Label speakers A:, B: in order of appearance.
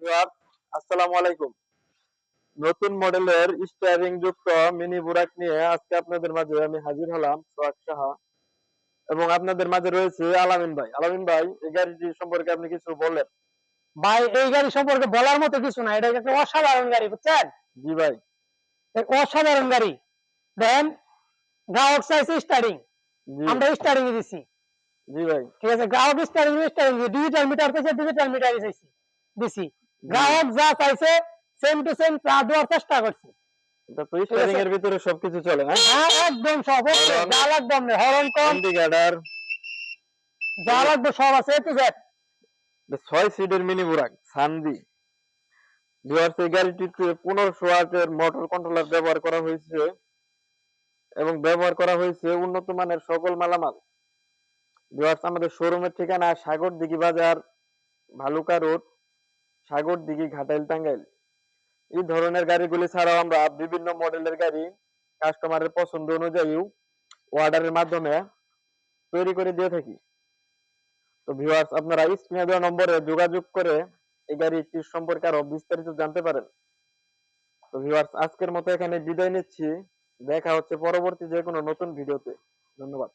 A: Viewers আসসালামু আলাইকুম। নতুন মডেলের স্টিয়ারিং যুক্ত মিনি বুরাক নিয়ে আজকে আপনাদের মাঝে আমি হাজির হলাম সোহাগ সাহা এবং আপনাদের মাঝে রয়েছে আলামিন ভাই। আলামিন ভাই এই গাড়িটি সম্পর্কে আপনি কিছু বলেন
B: ভাই এই গাড়ি সম্পর্কে বলার মতো কিছু না এটা একটা অসাধারণ গাড়ি বুঝছেন?
A: জি ভাই।
B: অসাধারণ গাড়ি। দেন গ্রাহক চাইছে স্টার্টিং
A: জি।
B: আমরা স্টার্টিং এ দিছি।
A: জি ভাই।
B: ঠিক আছে গ্রাহক স্টার্টিং স্টার্টিং ডিজিটাল মিটার চাইছে ডিজিটাল মিটার চাইছি দিছি। গ্রাহক যা চাইছে সেম টু সেম তা দেওয়ার চেষ্টা করছি।
A: এর ভিতরে সবকিছু চলে
B: হ্যাঁ একদম সব okay,
A: হরন।
B: যা লাগবে আপনি হরন কম যা লাগবে সব আছে এ টু জেড।
A: ছয় সিটের মিনি বুরাক সানদি ভিউয়ার্স এই গাড়িটিতে পনেরোশো ওয়াটের মোটর কন্ট্রোলার ব্যবহার করা হয়েছে এবং ব্যবহার করা হয়েছে উন্নত মানের সকল মালামাল। ভিউয়ার্স আমাদের শোরুমের ঠিকানা সাগর দিঘি বাজার ভালুকা রোড। সাগর দিঘি ঘাটাইল টাঙ্গাইল। এই ধরনের গাড়িগুলি ছাড়াও আমরা বিভিন্ন মডেলের গাড়ি কাস্টমারের পছন্দ অনুযায়ী অর্ডারের মাধ্যমে তৈরি করে দিয়ে থাকি। তো ভিউয়ার্স আপনারা স্ক্রিনে দেওয়া নম্বরে যোগাযোগ করে এই গাড়িটি সম্পর্কে আরও বিস্তারিত জানতে পারেন। তো ভিউয়ার্স আজকের মতো এখানে বিদায় নিচ্ছি। দেখা হচ্ছে পরবর্তী যে কোনো নতুন ভিডিওতে। ধন্যবাদ।